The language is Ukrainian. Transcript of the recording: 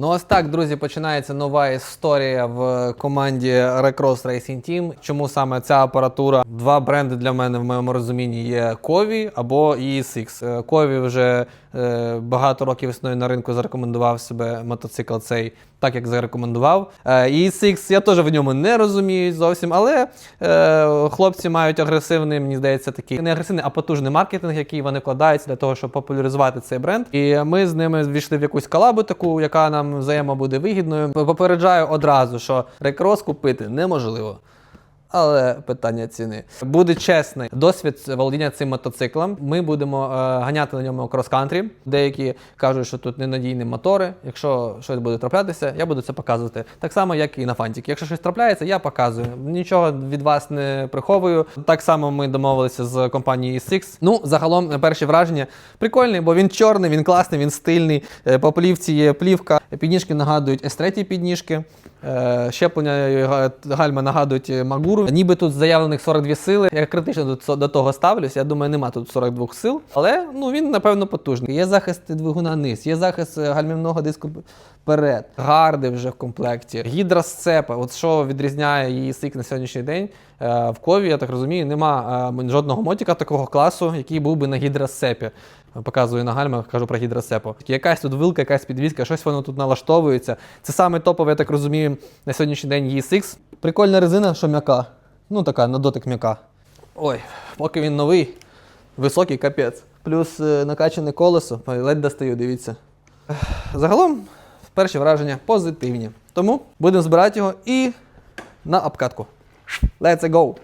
Ну ось так, друзі, починається нова історія в команді Recross Racing Team. Чому саме ця апаратура? Два бренди для мене в моєму розумінні є Кові або ESX. Кові вже е, багато років існує на ринку, зарекомендував себе мотоцикл цей так, як зарекомендував. Е, ESX я теж в ньому не розумію зовсім, але е, хлопці мають агресивний, мені здається, такий не агресивний, а потужний маркетинг, який вони вкладаються для того, щоб популяризувати цей бренд. І ми з ними ввійшли в якусь колабу, таку, яка нам взаємо буде вигідною. Попереджаю одразу, що рекрос купити неможливо. Але питання ціни. Буде чесний досвід володіння цим мотоциклом. Ми будемо е, ганяти на ньому крос-кантрі. Деякі кажуть, що тут ненадійні мотори. Якщо щось буде траплятися, я буду це показувати. Так само, як і на фантіки. Якщо щось трапляється, я показую. Нічого від вас не приховую. Так само ми домовилися з компанією E6. Ну, загалом, перші враження прикольний, бо він чорний, він класний, він стильний. Е, По плівці є плівка. Підніжки нагадують S3 підніжки. Е, Щеплення гальма нагадують е, Магуру. Ніби тут заявлених 42 сили. Я критично до, того ставлюсь. Я думаю, нема тут 42 сил. Але ну він напевно потужний. Є захист двигуна низ, є захист е, гальмівного диску вперед, гарди вже в комплекті, гідросцепа. От що відрізняє її сик на сьогоднішній день. Е, В кові, я так розумію, нема е, жодного мотика такого класу, який був би на гідросцепі. Показую на гальмах, кажу про гідросепу. Якась тут вилка, якась підвізка, щось воно тут налаштовується. Це саме топове, я так розумію, на сьогоднішній день ESX. Прикольна резина, що м'яка. Ну така, на дотик м'яка. Ой, поки він новий, високий капець. Плюс е, накачане колесо, ледь достаю, дивіться. Загалом, перші враження позитивні. Тому будемо збирати його і на обкатку. Let's go!